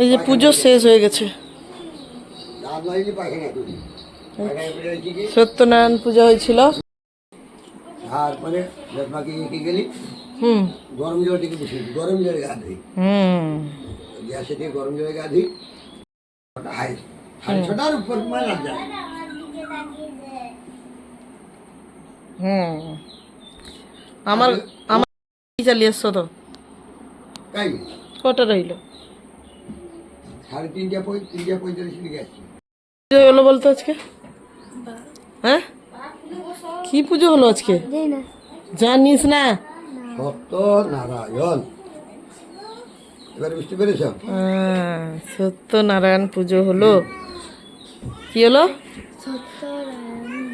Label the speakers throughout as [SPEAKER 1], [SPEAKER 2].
[SPEAKER 1] এই যে পুজো শেষ হয়ে গেছে। সত্যনারায়ণ পুজো হয়েছিল।
[SPEAKER 2] তারপরে গেলি
[SPEAKER 1] হুম।
[SPEAKER 2] গরম জল থেকে গরম জলে গা ধুই
[SPEAKER 1] হুম।
[SPEAKER 2] গ্যাসে গরম জলে গা ধুই হাই সাড়ে ছটার উপর মানে রাত যায়
[SPEAKER 1] হুম। আমার আমার চালিয়ে এসছো তো?
[SPEAKER 2] তাই
[SPEAKER 1] কটা রইল?
[SPEAKER 2] সাড়ে তিনটা তিনটা পঁয়তাল্লিশ মিনিট গেছি
[SPEAKER 1] পুজো হলো বলতো আজকে? হ্যাঁ? কি পুজো হলো আজকে? জানিস না?
[SPEAKER 2] সত্য নারায়ণ এবার বুঝতে পেরেছ?
[SPEAKER 1] হ্যাঁ, সত্যনারায়ণ পুজো হলো। কি হলো?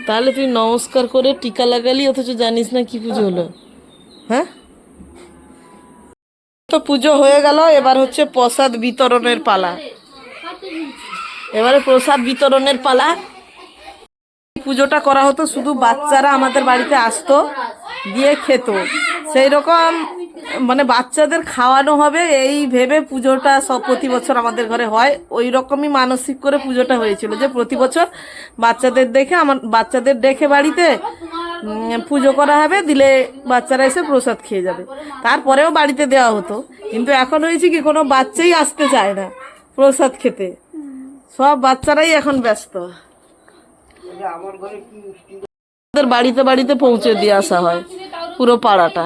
[SPEAKER 1] তাহলে তুই নমস্কার করে টিকা লাগালি অথচ জানিস না কি পুজো হলো। হ্যাঁ? তো পুজো হয়ে গেল, এবার হচ্ছে প্রসাদ বিতরণের পালা। এবারে প্রসাদ বিতরণের পালা। পুজোটা করা হতো, শুধু বাচ্চারা আমাদের বাড়িতে আসতো, দিয়ে খেত। সেই রকম মানে বাচ্চাদের খাওয়ানো হবে, এই ভেবে পুজোটা সব প্রতি বছর আমাদের ঘরে হয়। ওই রকমই মানসিক করে পুজোটা হয়েছিল যে প্রতি বছর বাচ্চাদের দেখে, আমার বাচ্চাদের দেখে বাড়িতে পুজো করা হবে দিলে বাচ্চারা এসে প্রসাদ খেয়ে যাবে। তারপরেও বাড়িতে দেওয়া হতো। কিন্তু এখন হয়েছে কি কোনো বাচ্চাই আসতে চায় না প্রসাদ খেতে। সব বাচ্চারাই এখন ব্যস্ত। আমাদের বাড়িতে বাড়িতে পৌঁছে দিয়ে আসা হয় পুরো পাড়াটা।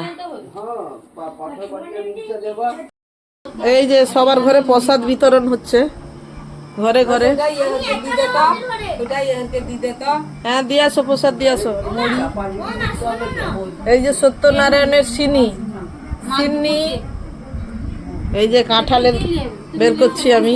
[SPEAKER 1] এই যে সবার ঘরে প্রসাদ বিতরণ হচ্ছে। ঘরে ঘরে। হ্যাঁ দিয়ে আসো প্রসাদ দিয়ে আসো এই যে সত্যনারায়ণের সিনি। সিনি। এই যে কাঁঠালের বের করছি আমি।